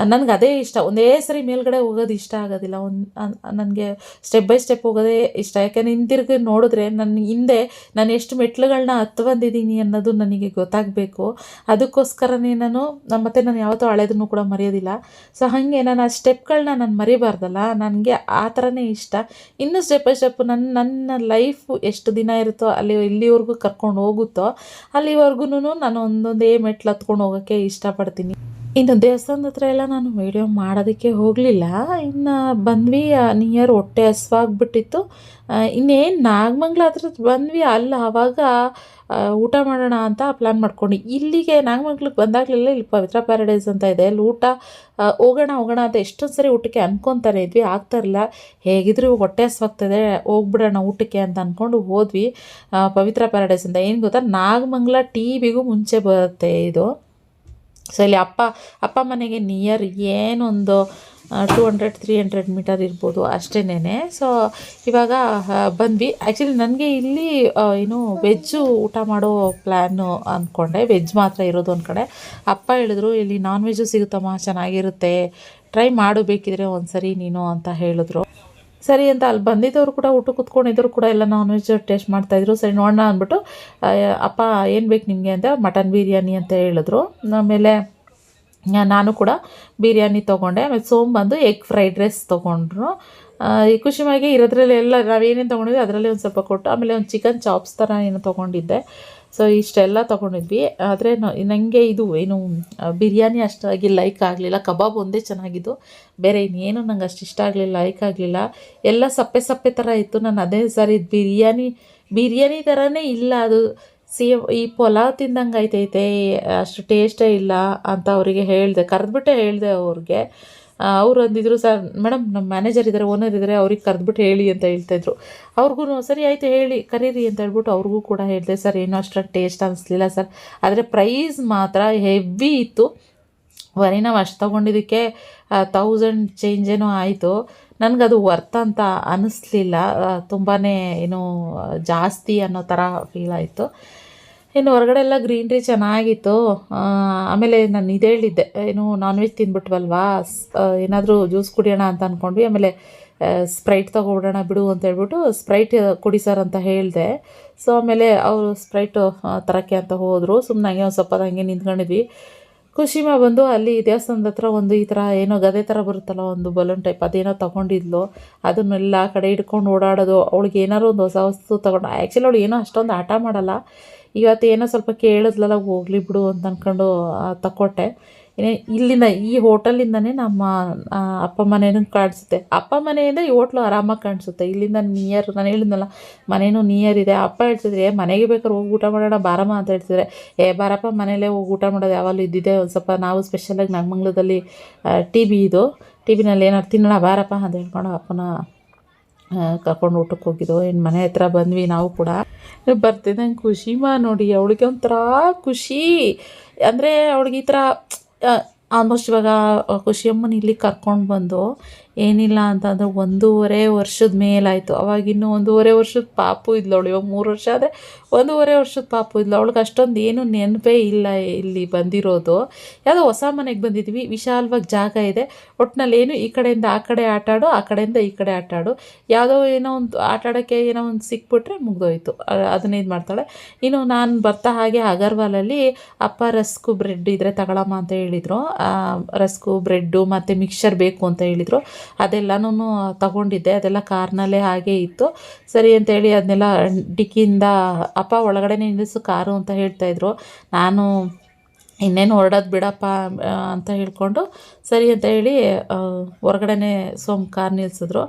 ನನಗೆ ಅದೇ ಇಷ್ಟ. ಒಂದೇ ಸರಿ ಮೇಲ್ಗಡೆ ಹೋಗೋದು ಇಷ್ಟ ಆಗೋದಿಲ್ಲ. ಒಂದು ನನಗೆ ಸ್ಟೆಪ್ ಬೈ ಸ್ಟೆಪ್ ಹೋಗೋದೇ ಇಷ್ಟ. ಯಾಕೆಂದರೆ ಹಿಂದಿರುಗಿ ನೋಡಿದ್ರೆ ನನ್ನ ಹಿಂದೆ ನಾನು ಎಷ್ಟು ಮೆಟ್ಲುಗಳನ್ನ ಹತ್ತು ಬಂದಿದ್ದೀನಿ ಅನ್ನೋದು ನನಗೆ ಗೊತ್ತಾಗಬೇಕು. ಅದಕ್ಕೋಸ್ಕರನೇ ನಾನು ಮತ್ತು ನಾನು ಯಾವತ್ತೂ ಹಳೆದನ್ನು ಕೂಡ ಮರೆಯೋದಿಲ್ಲ. ಸೊ ಹಾಗೆ ನಾನು ಆ ಸ್ಟೆಪ್ಗಳನ್ನ ನಾನು ಮರಿಬಾರ್ದಲ್ಲ. ನನಗೆ ಆ ಥರನೇ ಇಷ್ಟ. ಇನ್ನೂ ಸ್ಟೆಪ್ ಬೈ ಸ್ಟೆಪ್ ನನ್ನ ನನ್ನ ಲೈಫು ಎಷ್ಟು ದಿನ ಇರುತ್ತೋ ಅಲ್ಲಿ, ಇಲ್ಲಿವರೆಗೂ ಕರ್ಕೊಂಡು ಹೋಗುತ್ತೋ ಅಲ್ಲಿವರೆಗೂ ನಾನು ಒಂದೊಂದೇ ಮೆಟ್ಲು ಹತ್ಕೊಂಡು ಹೋಗೋಕ್ಕೆ ಇಷ್ಟಪಡ್ತೀನಿ. ಇನ್ನು ದೇವಸ್ಥಾನದ ಹತ್ರ ಎಲ್ಲ ನಾನು ವೀಡಿಯೋ ಮಾಡೋದಕ್ಕೆ ಹೋಗಲಿಲ್ಲ. ಇನ್ನು ಬಂದ್ವಿ ನಿಯರ್ ಹೊಟ್ಟೆ ಹಸ್ವಾಗ್ಬಿಟ್ಟಿತ್ತು. ಇನ್ನೇನು ನಾಗಮಂಗ್ಲ ಹತ್ರ ಬಂದ್ವಿ, ಅಲ್ಲ ಆವಾಗ ಊಟ ಮಾಡೋಣ ಅಂತ ಪ್ಲ್ಯಾನ್ ಮಾಡ್ಕೊಂಡು. ಇಲ್ಲಿಗೆ ನಾಗಮಂಗ್ಲಕ್ಕೆ ಬಂದಾಗಲಿಲ್ಲ ಇಲ್ಲಿ ಪವಿತ್ರ ಪ್ಯಾರಡೈಸ್ ಅಂತ ಇದೆ. ಅಲ್ಲಿ ಊಟ ಹೋಗೋಣ ಹೋಗೋಣ ಅಂತ ಎಷ್ಟೊಂದು ಸರಿ ಊಟಕ್ಕೆ ಅನ್ಕೊತಾನೆ ಇದ್ವಿ, ಆಗ್ತಾ ಇರಲಿಲ್ಲ. ಹೇಗಿದ್ರು ಹೊಟ್ಟೆ ಹಸ್ವಾಗ್ತದೆ, ಹೋಗ್ಬಿಡೋಣ ಊಟಕ್ಕೆ ಅಂತ ಅಂದ್ಕೊಂಡು ಹೋದ್ವಿ ಪವಿತ್ರ ಪ್ಯಾರಡೈಸ್ ಅಂತ ಏನು ಗೊತ್ತಾ, ನಾಗಮಂಗ್ಲ ಟಿ ವಿಗೂ ಮುಂಚೆ ಬರುತ್ತೆ ಇದು. ಸೊ ಇಲ್ಲಿ ಅಪ್ಪ ಅಪ್ಪ ಮನೆಗೆ ನಿಯರ್ ಏನೊಂದು two hundred three hundred metre ಇರ್ಬೋದು ಅಷ್ಟೇನೆ ಸೊ ಇವಾಗ ಬಂದ್ವಿ. ಆ್ಯಕ್ಚುಲಿ ನನಗೆ ಇಲ್ಲಿ ಏನು ವೆಜ್ಜು ಊಟ ಮಾಡೋ ಪ್ಲ್ಯಾನು ಅಂದ್ಕೊಂಡೆ ವೆಜ್ ಮಾತ್ರ ಇರೋದು ಒಂದು ಕಡೆ ಅಪ್ಪ ಹೇಳಿದ್ರು, ಇಲ್ಲಿ ನಾನ್ ವೆಜ್ಜು ಸಿಗುತ್ತಮ್ಮ, ಚೆನ್ನಾಗಿರುತ್ತೆ. ಟ್ರೈ ಮಾಡಬೇಕಿದ್ರೆ ಒಂದು ಸರಿ ನೀನು ಅಂತ ಹೇಳಿದ್ರು. ಸರಿ ಅಂತ ಅಲ್ಲಿ ಬಂದಿದ್ದವರು ಕೂಡ, ಊಟ ಕುತ್ಕೊಂಡಿದ್ರು ಕೂಡ ಎಲ್ಲ ನಾನ್ ವೆಜ್ ಟೇಸ್ಟ್ ಮಾಡ್ತಾಯಿದ್ರು ಸರಿ ನೋಡೋಣ ಅಂದ್ಬಿಟ್ಟು ಅಪ್ಪ ಏನು ಬೇಕು ನಿಮಗೆ ಅಂತ ಮಟನ್ ಬಿರಿಯಾನಿ ಅಂತ ಹೇಳಿದ್ರು. ಆಮೇಲೆ ನಾನು ಕೂಡ ಬಿರಿಯಾನಿ ತೊಗೊಂಡೆ. ಆಮೇಲೆ ಸೋಮ್ ಬಂದು ಎಗ್ ಫ್ರೈಡ್ ರೈಸ್ ತೊಗೊಂಡ್ರು. ಈ ಖುಷಿಯಾಗಿ ಇರೋದ್ರಲ್ಲಿ ಎಲ್ಲ ನಾವೇನೇನು ತೊಗೊಂಡಿದ್ವಿ, ಅದರಲ್ಲಿ ಒಂದು ಸ್ವಲ್ಪ ಕೊಟ್ಟು, ಆಮೇಲೆ ಒಂದು ಚಿಕನ್ ಚಾಪ್ಸ್ ಥರ ಏನು ತೊಗೊಂಡಿದ್ದೆ. ಸೊ ಇಷ್ಟೆಲ್ಲ ತೊಗೊಂಡಿದ್ವಿ. ಆದರೆ ನನಗೆ ಇದು ಏನು ಬಿರಿಯಾನಿ ಅಷ್ಟಾಗಿ ಲೈಕ್ ಆಗಲಿಲ್ಲ. ಕಬಾಬ್ ಒಂದೇ ಚೆನ್ನಾಗಿದ್ದು. ಬೇರೆ ಇನ್ನೇನು ನಂಗೆ ಅಷ್ಟು ಇಷ್ಟ ಆಗಲಿಲ್ಲ ಲೈಕ್ ಆಗಲಿಲ್ಲ. ಎಲ್ಲ ಸಪ್ಪೆ ಸಪ್ಪೆ ಥರ ಇತ್ತು. ನಾನು ಅದೇ ಸರಿ ಬಿರಿಯಾನಿ ಬಿರಿಯಾನಿ ಥರನೇ ಇಲ್ಲ. ಅದು ಸೇಮ್ ಈ ಪಲಾವ್ ತಿಂದಂಗೆ ಐತೈತೆ ಅಷ್ಟು ಟೇಸ್ಟೇ ಇಲ್ಲ ಅಂತ ಅವರಿಗೆ ಹೇಳಿದೆ. ಕರೆದ್ಬಿಟ್ಟೆ ಹೇಳಿದೆ ಅವ್ರಿಗೆ. ಅವ್ರು ಅಂದಿದ್ರು, ಸರ್, ಮೇಡಮ್ ನಮ್ಮ ಮ್ಯಾನೇಜರ್ ಇದ್ದಾರೆ ಓನರ್ ಇದ್ದಾರೆ ಅವ್ರಿಗೆ ಕರೆದ್ಬಿಟ್ಟು ಹೇಳಿ ಅಂತ ಹೇಳ್ತಾಯಿದ್ರು ಅವ್ರಿಗೂ ಸರಿ ಆಯಿತು, ಹೇಳಿ, ಕರೀರಿ ಅಂತ ಹೇಳ್ಬಿಟ್ಟು ಅವ್ರಿಗೂ ಕೂಡ ಹೇಳಿದೆ, ಸರ್, ಏನೂ ಅಷ್ಟೊಂದು ಟೇಸ್ಟ್ ಅನಿಸ್ಲಿಲ್ಲ, ಸರ್. ಆದರೆ ಪ್ರೈಸ್ ಮಾತ್ರ ಹೆವಿ ಇತ್ತು. ವರಿ ನಾವು ಅಷ್ಟು ತೊಗೊಂಡಿದ್ದಕ್ಕೆ ತೌಸಂಡ್ ಚೇಂಜ್ ಏನೋ ಆಯಿತು. ನನಗದು ವರ್ತ್ ಅಂತ ಅನ್ನಿಸ್ಲಿಲ್ಲ ತುಂಬಾ ಏನು, ಜಾಸ್ತಿ ಅನ್ನೋ ಥರ ಫೀಲ್ ಆಯಿತು. ಇನ್ನು ಹೊರಗಡೆ ಎಲ್ಲ ಗ್ರೀನ್ರಿ ಚೆನ್ನಾಗಿತ್ತು. ಆಮೇಲೆ ನಾನು ಇದು ಹೇಳಿದ್ದೆ, ಏನು ನಾನ್ ವೆಜ್ ತಿಂದ್ಬಿಟ್ವಲ್ವಾ ಏನಾದರೂ ಜ್ಯೂಸ್ ಕುಡಿಯೋಣ ಅಂತ ಅಂದ್ಕೊಂಡ್ವಿ ಆಮೇಲೆ ಸ್ಪ್ರೈಟ್ ತೊಗೊಬಿಡೋಣ ಬಿಡು ಅಂತ ಹೇಳ್ಬಿಟ್ಟು ಸ್ಪ್ರೈಟ್ ಕುಡಿ ಸರ್ ಅಂತ ಹೇಳಿದೆ. ಸೊ ಆಮೇಲೆ ಅವರು ಸ್ಪ್ರೈಟು ತರಕ್ಕೆ ಅಂತ ಹೋದರು. ಸುಮ್ಮನೆ ಹಂಗೆ ಒಂದು ಸ್ವಲ್ಪ ಹಂಗೆ ನಿಂತ್ಕೊಂಡಿದ್ವಿ. ಖುಷಿಮಾ ಬಂದು ಅಲ್ಲಿ ದೇವಸ್ಥಾನದ ಹತ್ರ ಒಂದು ಈ ಥರ ಏನೋ ಗದೆ ಥರ ಬರುತ್ತಲ್ಲ, ಒಂದು ಬಲೂನ್ ಟೈಪ್ ಅದೇನೋ ತೊಗೊಂಡಿದ್ಲು. ಅದನ್ನೆಲ್ಲ ಕಡೆ ಹಿಡ್ಕೊಂಡು ಓಡಾಡೋದು. ಅವಳಿಗೆ ಏನಾದ್ರು ಒಂದು ಹೊಸ ವಸ್ತು ತೊಗೊಂಡು ಆ್ಯಕ್ಚುಲಿ ಅವಳು ಏನೋ ಅಷ್ಟೊಂದು ಆಟ ಮಾಡಲ್ಲ. ಇವತ್ತು ಏನೋ ಸ್ವಲ್ಪ ಕೇಳಿದ್ಲಲ್ಲ ಹೋಗ್ಲಿ ಬಿಡು ಅಂತ ಅಂದ್ಕೊಂಡು ತಕೊಟ್ಟೆ ಇಲ್ಲಿಂದ ಈ ಹೋಟೆಲಿಂದನೇ ನಮ್ಮ ಅಪ್ಪ ಮನೆಯೂ ಕಾಣಿಸುತ್ತೆ. ಅಪ್ಪ ಮನೆಯಿಂದ ಈ ಹೋಟ್ಲು ಆರಾಮಾಗಿ ಕಾಣಿಸುತ್ತೆ. ಇಲ್ಲಿಂದ ನಿಯರ್ ನಾನು ಹೇಳಿದ್ನಲ್ಲ ಮನೇನೂ ನಿಯರ್ ಇದೆ. ಅಪ್ಪ ಹೇಳ್ತಿದ್ರೆ "ಏ, ಮನೆಗೆ ಬೇಕಾದ್ರೆ ಹೋಗಿ ಊಟ ಮಾಡೋಣ ಬಾರಮ್ಮ ಅಂತ ಹೇಳ್ತಿದ್ರೆ. ಏ ಬಾರಪ್ಪ ಮನೇಲೇ ಹೋಗಿ ಊಟ ಮಾಡೋದು ಯಾವಾಗಲೂ ಇದ್ದಿದೆ ಒಂದು ಸ್ವಲ್ಪ ನಾವು ಸ್ಪೆಷಲಾಗಿ ನಾಗಮಂಗ್ಲದಲ್ಲಿ ಟಿ ವಿ ಇದು. ಟಿ ವಿನಲ್ಲಿ ಏನಾದ್ರು ತಿನ್ನೋಣ ಬಾರಪ್ಪ ಅಂತ ಹೇಳ್ಕೊಂಡು ಅಪ್ಪನ ಕರ್ಕೊಂಡು ಊಟಕ್ಕೆ ಹೋಗಿದ್ದು ಇನ್ನು ಮನೆ ಹತ್ರ ಬಂದ್ವಿ ನಾವು ಕೂಡ. ಬರ್ತಿದ್ದಂಗೆ ಖುಷಿ ಮಾ ನೋಡಿ. ಅವಳಿಗೆ ಒಂಥರ ಖುಷಿ. ಅಂದರೆ ಅವಳಿಗೆ ಈ ಥರ ಆಲ್ಮೋಸ್ಟ್ ಇವಾಗ ಖುಷಿಯಮ್ಮನ ಇಲ್ಲಿ ಕರ್ಕೊಂಡು ಬಂದು ಏನಿಲ್ಲ ಅಂತಂದ್ರೆ ಒಂದೂವರೆ ವರ್ಷದ ಮೇಲಾಯಿತು. ಅವಾಗಿನ್ನೂ ಒಂದೂವರೆ ವರ್ಷದ ಪಾಪು ಇದ್ಲು ಅವಳು. ಇವಾಗ ಮೂರು ವರ್ಷ ಆದರೆ ಒಂದೂವರೆ ವರ್ಷದ ಪಾಪು ಇದ್ಲು. ಅವಳಿಗೆ ಅಷ್ಟೊಂದು ಏನು ನೆನಪೇ ಇಲ್ಲ ಇಲ್ಲಿ ಬಂದಿರೋದು. ಯಾವುದೋ ಹೊಸ ಮನೆಗೆ ಬಂದಿದ್ವಿ ವಿಶಾಲವಾಗಿ ಜಾಗ ಇದೆ. ಒಟ್ಟಿನಲ್ಲಿ ಏನು ಈ ಕಡೆಯಿಂದ ಆ ಕಡೆ ಆಟಾಡು ಆ ಕಡೆಯಿಂದ ಈ ಕಡೆ ಆಟಾಡು ಯಾವುದೋ ಏನೋ ಒಂದು ಆಟ ಆಡೋಕ್ಕೆ ಏನೋ ಒಂದು ಸಿಕ್ಬಿಟ್ರೆ ಮುಗ್ದೋಯ್ತು. ಅದನ್ನ ಇದು ಮಾಡ್ತಾಳೆ. ಇನ್ನು ನಾನು ಬರ್ತಾ ಹಾಗೆ ಅಗರ್ವಾಲಲ್ಲಿ ಅಪ್ಪ ರಸ್ಕು ಬ್ರೆಡ್ ಇದ್ದರೆ ತಗೊಳಮ್ಮ ಅಂತ ಹೇಳಿದರು. ರಸ್ಕು ಬ್ರೆಡ್ಡು ಮತ್ತು ಮಿಕ್ಸರ್ ಬೇಕು ಅಂತ ಹೇಳಿದರು. ಅದೆಲ್ಲನೂ ತಗೊಂಡಿದ್ದೆ. ಅದೆಲ್ಲ ಕಾರ್ನಲ್ಲೇ ಹಾಗೆ ಇತ್ತು. ಸರಿ ಅಂತೇಳಿ ಅದನ್ನೆಲ್ಲ ಡಿಕ್ಕಿಯಿಂದ, ಅಪ್ಪ, ಒಳಗಡೆನೇ ನಿಲ್ಲಿಸು ಕಾರು ಅಂತ ಹೇಳ್ತಾಯಿದ್ರು ನಾನು ಇನ್ನೇನು ಹೊರಡೋದು ಬಿಡಪ್ಪ ಅಂತ ಹೇಳ್ಕೊಂಡು ಸರಿ ಅಂತ ಹೇಳಿ ಹೊರಗಡೆನೇ ಸೋಮ್ ಕಾರ್ ನಿಲ್ಲಿಸಿದ್ರು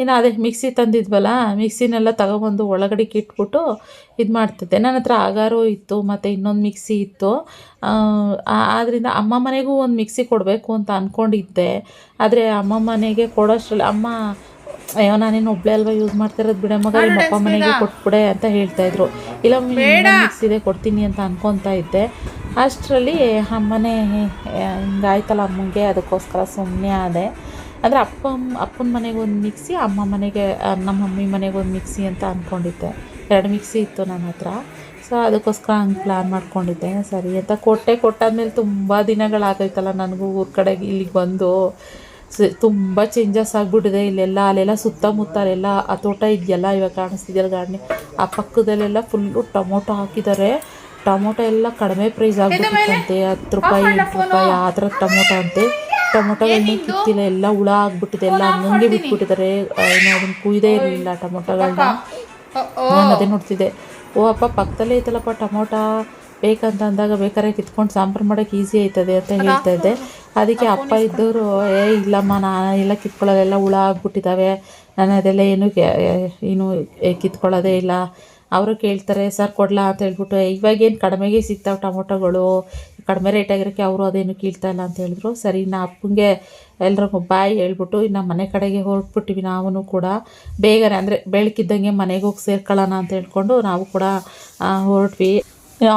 ಇನ್ನು ಅದೇ ಮಿಕ್ಸಿ ತಂದಿದ್ವಲ್ಲ ಮಿಕ್ಸಿನೆಲ್ಲ ತಗೊಬಂದು ಒಳಗಡೆಗೆ ಇಟ್ಬಿಟ್ಟು ಇದು ಮಾಡ್ತಿದ್ದೆ. ನನ್ನ ಹತ್ರ ಆಗಾರೋ ಇತ್ತು ಮತ್ತು ಇನ್ನೊಂದು ಮಿಕ್ಸಿ ಇತ್ತು. ಆದ್ದರಿಂದ ಅಮ್ಮ ಮನೆಗೂ ಒಂದು ಮಿಕ್ಸಿ ಕೊಡಬೇಕು ಅಂತ ಅಂದ್ಕೊಂಡಿದ್ದೆ ಆದರೆ ಅಮ್ಮ ಮನೆಗೆ ಕೊಡೋಷ್ಟ್ರಲ್ಲಿ ಅಮ್ಮ ಅಯ್ಯೋ ನಾನೇನು ಒಬ್ಳೆ ಅಲ್ವಾ ಯೂಸ್ ಮಾಡ್ತಿರೋದು ಬಿಡ ಮಗ ನಿಮ್ಮ ಅಪ್ಪ ಮನೆಗೆ ಕೊಟ್ಬಿಡೆ ಅಂತ ಹೇಳ್ತಾಯಿದ್ರು ಇಲ್ಲ ಮಿಕ್ಸಿದೆ ಕೊಡ್ತೀನಿ ಅಂತ ಅನ್ಕೊತಾ ಇದ್ದೆ. ಅಷ್ಟರಲ್ಲಿ ಅಮ್ಮನೇ ಹಿಂಗಾಯ್ತಲ್ಲ ಅಮ್ಮಂಗೆ, ಅದಕ್ಕೋಸ್ಕರ ಸುಮ್ಮನೆ ಆದೆ. ಅಂದರೆ ಅಪ್ಪ, ಅಪ್ಪನ ಮನೆಗೆ ಒಂದು ಮಿಕ್ಸಿ, ಅಮ್ಮ ಮನೆಗೆ ನಮ್ಮ ಮಮ್ಮಿ ಮನೆಗೆ ಒಂದು ಮಿಕ್ಸಿ ಅಂತ ಅಂದ್ಕೊಂಡಿದ್ದೆ ಎರಡು ಮಿಕ್ಸಿ ಇತ್ತು ನನ್ನ ಹತ್ರ. ಸೊ ಅದಕ್ಕೋಸ್ಕರ ಹಂಗೆ ಪ್ಲ್ಯಾನ್ ಮಾಡ್ಕೊಂಡಿದ್ದೆ. ಸರಿ ಅಂತ ಕೊಟ್ಟೆ. ಕೊಟ್ಟಾದ್ಮೇಲೆ ತುಂಬ ದಿನಗಳಾಗೋಯ್ತಲ್ಲ ನನಗೂ ಊರ ಕಡೆಗೆ ಇಲ್ಲಿಗೆ ಬಂದು. ತುಂಬ ಚೇಂಜಸ್ ಆಗಿಬಿಟ್ಟಿದೆ. ಇಲ್ಲೆಲ್ಲ, ಅಲ್ಲೆಲ್ಲ ಸುತ್ತಮುತ್ತ ಅಲ್ಲೆಲ್ಲ ಆ ತೋಟ ಇದೆಯಲ್ಲ ಇವಾಗ ಕಾಣಿಸ್ತಿದೆಯಲ್ಲ ಗಾರ್ಡ್ನಿ ಆ ಪಕ್ಕದಲ್ಲೆಲ್ಲ ಫುಲ್ಲು ಟೊಮೊಟೊ ಹಾಕಿದ್ದಾರೆ. ಟೊಮೊಟೊ ಎಲ್ಲ ಕಡಿಮೆ ಪ್ರೈಸ್ ಆಗ್ಬಿಟ್ಟಿತ್ತಂತೆ. ಹತ್ತು ರೂಪಾಯಿ ಎಂಟು ರೂಪಾಯಿ ಆ ಥರ ಟೊಮೊಟೊ ಅಂತೆ. ಟೊಮೊಟೊಗಳನ್ನೇ ಕಿತ್ತಿಲ್ಲ ಎಲ್ಲ ಹುಳ ಆಗ್ಬಿಟ್ಟಿದೆ ಎಲ್ಲ ಹಂಗಂಗೆ ಬಿಟ್ಬಿಟ್ಟಿದ್ದಾರೆ. ಏನೋ ಅದನ್ನ ಕುಯ್ದೇ ಇರಲಿಲ್ಲ ಟೊಮೊಟೊಗಳನ್ನ ನಾನು ಅದೇ ನೋಡ್ತಿದ್ದೆ. ಓ ಅಪ್ಪ ಪಕ್ಕದಲ್ಲೇ ಐತಲ್ಲಪ್ಪ ಟೊಮೊಟೊ. ಬೇಕಂತ ಅಂದಾಗ ಬೇಕಾದ್ರೆ ಕಿತ್ಕೊಂಡು ಸಾಂಬಾರು ಮಾಡೋಕೆ ಈಸಿ ಆಯ್ತದೆ ಅಂತ ಹೇಳ್ತಾ ಇದ್ದೆ. ಅದಕ್ಕೆ ಅಪ್ಪ ಇದ್ದವರು ಏ ಇಲ್ಲಮ್ಮ ನಾನು ಎಲ್ಲ ಕಿತ್ಕೊಳ್ಳೋದೆಲ್ಲ ಹುಳ ಆಗ್ಬಿಟ್ಟಿದ್ದಾವೆ. ನಾನು ಅದೆಲ್ಲ ಏನು ಏನು ಕಿತ್ಕೊಳ್ಳೋದೇ ಇಲ್ಲ. ಅವರು ಕೇಳ್ತಾರೆ, ಸರ್ ಕೊಡಲಾ? ಅಂತ ಹೇಳ್ಬಿಟ್ಟು, ಇವಾಗೇನು ಕಡಿಮೆಗೆ ಸಿಗ್ತಾವೆ ಟೊಮೊಟೊಗಳು? ಕಡಿಮೆ ರೇಟ್ ಆಗಿರೋಕ್ಕೆ ಅವರು ಅದೇನು ಕೀಳ್ತಾ ಇಲ್ಲ ಅಂತ ಹೇಳಿದ್ರು. ಸರಿ ನಾ ಅಪ್ಪಂಗೆ ಎಲ್ರಿಗೂ ಬಾಯ್ ಹೇಳ್ಬಿಟ್ಟು, ಇನ್ನು ಮನೆ ಕಡೆಗೆ ಹೊರಟ್ಬಿಟ್ಟಿವಿ ನಾವೂ ಕೂಡ. ಬೇಗನೆ ಅಂದರೆ ಬೆಳಕಿದ್ದಂಗೆ ಮನೆಗೆ ಹೋಗಿ ಸೇರ್ಕೊಳ್ಳೋಣ ಅಂತ ಹೇಳ್ಕೊಂಡು ನಾವು ಕೂಡ ಹೊರಟ್ವಿ.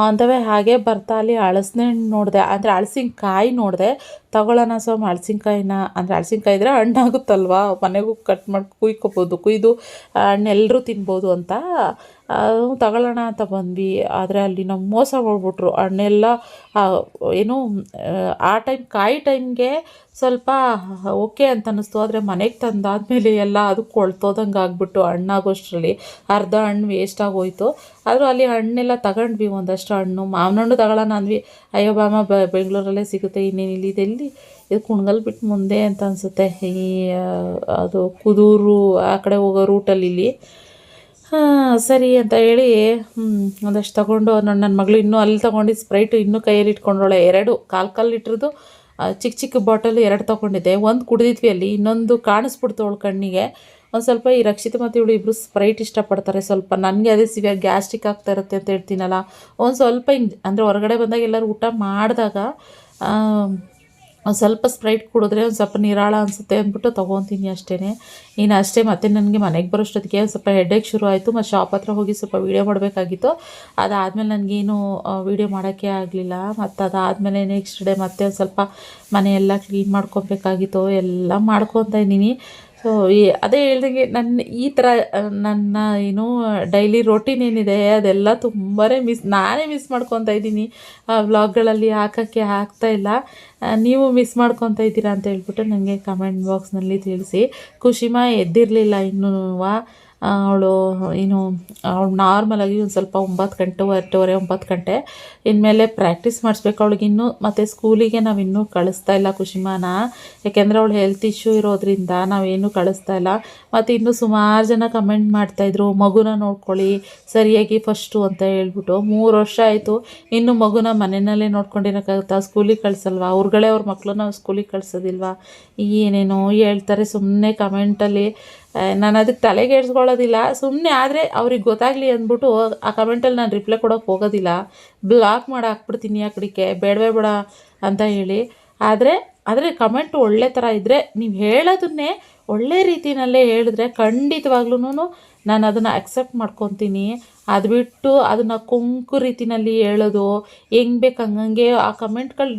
ಅಂತವೇ ಹಾಗೆ ಬರ್ತಾ ಅಲ್ಲಿ ಹಳಸಿನ ನೋಡಿದೆ. ಅಂದರೆ ಹಳಸಿನಕಾಯಿ ನೋಡಿದೆ. ತಗೊಳ್ಳೋಣ ಸ್ವಾಮಿ ಹಳಸಿನಕಾಯಿನ. ಅಂದರೆ ಹಳಸಿನಕಾಯಿ ಇದ್ರೆ ಹಣ್ಣಾಗುತ್ತಲ್ವಾ? ಮನೆಗೂ ಕಟ್ ಮಾಡಿ ಕುಯ್ಕೋಬೋದು, ಕುಯ್ದು ಹಣ್ಣೆಲ್ಲರೂ ತಿನ್ಬೋದು ಅಂತ. ಅದು ತಗೊಳ್ಳೋಣ ಅಂತ ಬಂದ್ವಿ. ಆದರೆ ಅಲ್ಲಿ ನಮ್ಮ ಮೋಸ ಮಾಡಿಬಿಟ್ರು. ಹಣ್ಣೆಲ್ಲ ಏನು, ಆ ಟೈಮ್ ಕಾಯಿ ಟೈಮ್ಗೆ ಸ್ವಲ್ಪ ಓಕೆ ಅಂತ ಅನ್ನಿಸ್ತು. ಆದರೆ ಮನೆಗೆ ತಂದಾದ್ಮೇಲೆ ಎಲ್ಲ ಅದು ಕೊಳ್ತೋದಂಗೆ ಆಗ್ಬಿಟ್ಟು ಹಣ್ಣಾಗೋಷ್ಟರಲ್ಲಿ ಅರ್ಧ ಹಣ್ಣು ವೇಸ್ಟ್ ಆಗೋಯ್ತು. ಆದರೂ ಅಲ್ಲಿ ಹಣ್ಣೆಲ್ಲ ತಗೊಂಡ್ವಿ ಒಂದಷ್ಟು ಹಣ್ಣು. ಮಾವಿನ ಹಣ್ಣು ತಗೊಳ್ಳೋಣ ಅಂದ್ವಿ. ಅಯ್ಯೋ ಬಾಮ ಬೆಂಗಳೂರಲ್ಲೇ ಸಿಗುತ್ತೆ, ಇನ್ನೇನು ಇಲ್ಲಿ ಇದೆಲ್ಲಿ ಇದು ಕುಣ್ಗಲ್ ಬಿಟ್ಟು ಮುಂದೆ ಅಂತ ಅನಿಸುತ್ತೆ. ಈ ಅದು ಕುದೂರು ಆ ಕಡೆ ಹೋಗೋ ರೂಟಲ್ಲಿ ಇಲ್ಲಿ. ಹಾಂ, ಸರಿ ಅಂತ ಹೇಳಿ ಒಂದಷ್ಟು ತೊಗೊಂಡು ನನ್ನ ನನ್ನ ಮಗಳು ಇನ್ನೂ ಅಲ್ಲಿ ತೊಗೊಂಡು ಸ್ಪ್ರೈಟು ಇನ್ನೂ ಕೈಯಲ್ಲಿ ಇಟ್ಕೊಂಡೋಳೆ ಎರಡು, ಕಾಲು ಕಾಲು ಲೀಟ್ರದ್ದು ಚಿಕ್ಕ ಚಿಕ್ಕ ಬಾಟಲ್ ಎರಡು ತೊಗೊಂಡಿದ್ದೆ. ಒಂದು ಕುಡಿದಿದ್ವಿ ಅಲ್ಲಿ, ಇನ್ನೊಂದು ಕಾಣಿಸ್ಬಿಡ್ತು ಅವಳು ಕಣ್ಣಿಗೆ. ಒಂದು ಸ್ವಲ್ಪ ಈ ರಕ್ಷಿತ ಮತ್ತು ಇವಳು ಇಬ್ಬರು ಸ್ಪ್ರೈಟ್ ಇಷ್ಟಪಡ್ತಾರೆ ಸ್ವಲ್ಪ. ನನಗೆ ಅದೇ ಸಿವಿಯಾಗಿ ಗ್ಯಾಸ್ಟ್ರಿಕ್ ಆಗ್ತಾ ಇರುತ್ತೆ ಅಂತ ಹೇಳ್ತೀನಲ್ಲ. ಒಂದು ಸ್ವಲ್ಪ ಹಿಂಗೆ, ಅಂದರೆ ಹೊರಗಡೆ ಬಂದಾಗ ಎಲ್ಲರೂ ಊಟ ಮಾಡಿದಾಗ ಒಂದು ಸ್ವಲ್ಪ ಸ್ಪ್ರೈಟ್ ಕುಡಿದ್ರೆ ಒಂದು ಸ್ವಲ್ಪ ನಿರಾಳ ಅನಿಸುತ್ತೆ ಅಂದ್ಬಿಟ್ಟು ತೊಗೊತೀನಿ ಅಷ್ಟೇ ಇನ್ನು ಅಷ್ಟೇ ಮತ್ತೆ ನನಗೆ ಮನೆಗೆ ಬರೋಷ್ಟೊತ್ತಿಗೆ ಸ್ವಲ್ಪ ಹೆಡ್ಡೇಕ್ ಶುರು ಆಯಿತು. ಮತ್ತು ಶಾಪ್ ಹತ್ರ ಹೋಗಿ ಸ್ವಲ್ಪ ವೀಡಿಯೋ ಮಾಡಬೇಕಾಗಿತ್ತು. ಅದಾದಮೇಲೆ ನನಗೇನು ವೀಡಿಯೋ ಮಾಡೋಕ್ಕೆ ಆಗಲಿಲ್ಲ. ಮತ್ತು ಅದಾದಮೇಲೆ ನೆಕ್ಸ್ಟ್ ಡೇ ಮತ್ತೆ ಒಂದು ಸ್ವಲ್ಪ ಮನೆಯೆಲ್ಲ ಕ್ಲೀನ್ ಮಾಡ್ಕೊಬೇಕಾಗಿತ್ತು. ಎಲ್ಲ ಮಾಡ್ಕೊತಾ ಇದ್ದೀನಿ. ಸೊ ಈ ಅದೇ ಹೇಳ್ದಂಗೆ ನನ್ನ ಈ ಥರ ನನ್ನ ಏನು ಡೈಲಿ ರೊಟೀನ್ ಏನಿದೆ ಅದೆಲ್ಲ ತುಂಬಾ ಮಿಸ್ ನಾನೇ ಮಿಸ್ ಮಾಡ್ಕೊತಾ ಇದ್ದೀನಿ. ಆ ವ್ಲಾಗ್ಗಳಲ್ಲಿ ಹಾಕೋಕ್ಕೆ ಇಲ್ಲ. ನೀವು ಮಿಸ್ ಮಾಡ್ಕೊತಾ ಇದ್ದೀರಾ ಅಂತ ಹೇಳ್ಬಿಟ್ಟು ನನಗೆ ಕಮೆಂಟ್ ಬಾಕ್ಸ್ನಲ್ಲಿ ತಿಳಿಸಿ. ಖುಷಿಮಾ ಎದ್ದಿರಲಿಲ್ಲ ಇನ್ನೂ ಅವಳು ಏನು, ಅವಳು ನಾರ್ಮಲಾಗಿ ಒಂದು ಸ್ವಲ್ಪ ಒಂಬತ್ತು ಗಂಟೆ ಎಂಟೂವರೆ ಒಂಬತ್ತು ಗಂಟೆ ಇನ್ಮೇಲೆ ಪ್ರಾಕ್ಟೀಸ್ ಮಾಡಿಸ್ಬೇಕು ಅವಳಿಗೆ ಇನ್ನೂ. ಮತ್ತು ಸ್ಕೂಲಿಗೆ ನಾವು ಇನ್ನೂ ಕಳಿಸ್ತಾ ಇಲ್ಲ ಖುಷಿಮಾನ ಯಾಕೆಂದರೆ ಅವಳು ಹೆಲ್ತ್ ಇಶ್ಯೂ ಇರೋದ್ರಿಂದ ನಾವೇನು ಕಳಿಸ್ತಾ ಇಲ್ಲ. ಮತ್ತು ಇನ್ನೂ ಸುಮಾರು ಜನ ಕಮೆಂಟ್ ಮಾಡ್ತಾಯಿದ್ರು ಮಗುನ ನೋಡ್ಕೊಳ್ಳಿ, ಸರಿಯಾಗಿ ಫಸ್ಟು ಅಂತ ಹೇಳ್ಬಿಟ್ಟು. ಮೂರು ವರ್ಷ ಆಯಿತು, ಇನ್ನು ಮಗುನ ಮನೆಯಲ್ಲೇ ನೋಡ್ಕೊಂಡಿರೋಕ್ಕಾಗುತ್ತಾ ಸ್ಕೂಲಿಗೆ ಕಳಿಸಲ್ವಾ? ಅವ್ರುಗಳೇ ಅವ್ರ ಮಕ್ಕಳನ್ನ ಸ್ಕೂಲಿಗೆ ಕಳಿಸೋದಿಲ್ವಾ? ಏನೇನೋ ಹೇಳ್ತಾರೆ ಸುಮ್ಮನೆ ಕಮೆಂಟಲ್ಲಿ ನಾನು ಅದಕ್ಕೆ ತಲೆಗೆ ಏಡ್ಸ್ಕೊಳ್ಳೋದಿಲ್ಲ ಸುಮ್ಮನೆ ಆದರೆ ಅವ್ರಿಗೆ ಗೊತ್ತಾಗಲಿ ಅಂದ್ಬಿಟ್ಟು ಆ ಕಮೆಂಟಲ್ಲಿ ನಾನು ರಿಪ್ಲೈ ಕೊಡೋಕೆ ಹೋಗೋದಿಲ್ಲ. ಬ್ಲಾಕ್ ಮಾಡಿ ಹಾಕ್ಬಿಡ್ತೀನಿ ಆ ಕಡೆಗೆ. ಬೇಡವೇ ಬೇಡ ಅಂತ ಹೇಳಿ. ಆದರೆ ಆದರೆ ಕಮೆಂಟ್ ಒಳ್ಳೆ ಥರ ಇದ್ದರೆ ನೀವು ಹೇಳೋದನ್ನೇ ಒಳ್ಳೆ ರೀತಿಯಲ್ಲೇ ಹೇಳಿದ್ರೆ ಖಂಡಿತವಾಗ್ಲೂ ನಾನು ಅದನ್ನು ಅಕ್ಸೆಪ್ಟ್ ಮಾಡ್ಕೊತೀನಿ. ಅದು ಬಿಟ್ಟು ಅದನ್ನು ಕುಂಕು ರೀತಿಯಲ್ಲಿ ಹೇಳೋದು, ಹೆಂಗೆ ಬೇಕು ಹಂಗಂಗೆ ಆ ಕಮೆಂಟ್ಗಳು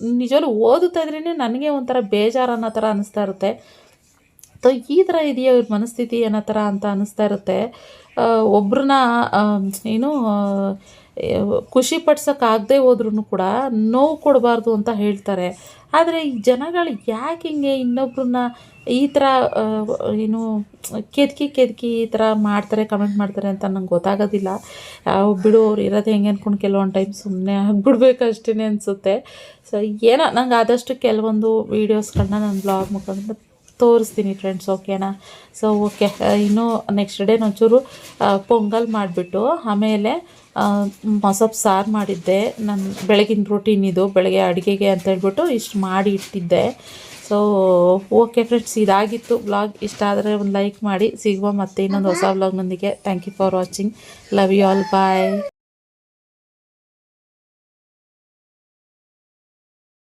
ನಿಜವಾಗ್ಲೂ ಓದುತ್ತಾ ಇದ್ರೇ ನನಗೆ ಒಂಥರ ಬೇಜಾರು ಅನ್ನೋ ಥರ ಅನ್ನಿಸ್ತಾ ಇರುತ್ತೆ. ಸೊ ಈ ಥರ ಇದೆಯೋ ಇವ್ರ ಮನಸ್ಥಿತಿ ಏನೋ ಥರ ಅಂತ ಅನ್ನಿಸ್ತಾ ಇರುತ್ತೆ. ಒಬ್ರನ್ನ ಏನು ಖುಷಿ ಪಡ್ಸೋಕ್ಕಾಗದೇ ಹೋದ್ರೂ ಕೂಡ ನೋವು ಕೊಡಬಾರ್ದು ಅಂತ ಹೇಳ್ತಾರೆ. ಆದರೆ ಈ ಜನಗಳು ಯಾಕೆ ಹಿಂಗೆ ಇನ್ನೊಬ್ರನ್ನ ಈ ಥರ ಏನು, ಕೆದಕಿ ಕೆದಕಿ ಈ ಥರ ಮಾಡ್ತಾರೆ ಕಮೆಂಟ್ ಮಾಡ್ತಾರೆ ಅಂತ ನಂಗೆ ಗೊತ್ತಾಗೋದಿಲ್ಲ. ಬಿಡು, ಅವ್ರು ಇರೋದು ಹೆಂಗೆ ಅಂದ್ಕೊಂಡು ಕೆಲವೊಂದು ಟೈಮ್ ಸುಮ್ಮನೆ ಆಗ್ಬಿಡ್ಬೇಕು ಅಷ್ಟೇ ಅನಿಸುತ್ತೆ. ಸೊ ಏನೋ, ನಂಗೆ ಆದಷ್ಟು ಕೆಲವೊಂದು ವೀಡಿಯೋಸ್ಗಳನ್ನ ನಾನು ಬ್ಲಾಗ್ ಮುಖಾಂತರ ತೋರಿಸ್ತೀನಿ ಫ್ರೆಂಡ್ಸ್ ಓಕೆನಾ ಸೊ ಓಕೆ ಇನ್ನು ನೆಕ್ಸ್ಟ್ ಡೇ ಒಂಚೂರು ಪೊಂಗಲ್ ಮಾಡಿಬಿಟ್ಟು, ಆಮೇಲೆ ಮೊಸಪ್ ಸಾರು ಮಾಡಿದ್ದೆ. ನನ್ನ ಬೆಳಗಿನ ರೂಟೀನ್ ಇದು, ಬೆಳಗ್ಗೆ ಅಡುಗೆಗೆ ಅಂತ ಹೇಳ್ಬಿಟ್ಟು ಇಷ್ಟು ಮಾಡಿ ಇಟ್ಟಿದ್ದೆ. ಸೊ ಓಕೆ ಫ್ರೆಂಡ್ಸ್ ಇದಾಗಿತ್ತು ಬ್ಲಾಗ್ ಇಷ್ಟ ಆದರೆ ಒಂದು ಲೈಕ್ ಮಾಡಿ. ಸಿಗುವ ಮತ್ತೆ ಇನ್ನೊಂದು ಹೊಸ ಬ್ಲಾಗ್ನೊಂದಿಗೆ thank you for watching love you all bye